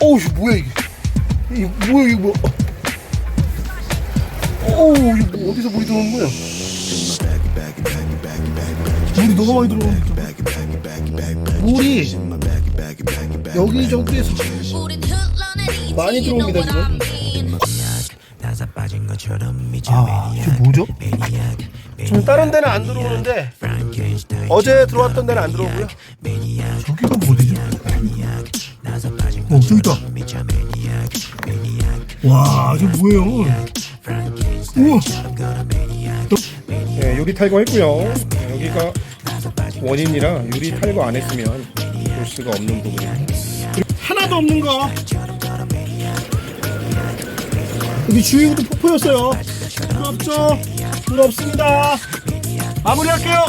어우 뭐야 이게? 이게 뭐야 이게 뭐 어우 이거 뭐 어디서 물이 들어오는 거야? 물이 너무 많이 들어오는데 물이 여기저기에서 많이 들어옵니다 지금 아 이게 뭐죠? 지금 다른 데는 안 들어오는데 어제 들어왔던 데는 안 들어오고요. 저기가 어디 있다 와 이게 뭐예요 우와 네, 유리 탈거했고요. 여기가 원인이라 유리 탈거 안 했으면 볼 수가 없는 부분입니다. 하나도 없는 거. 여기 주위부터 폭포였어요. 물 없습니다. 마무리할게요.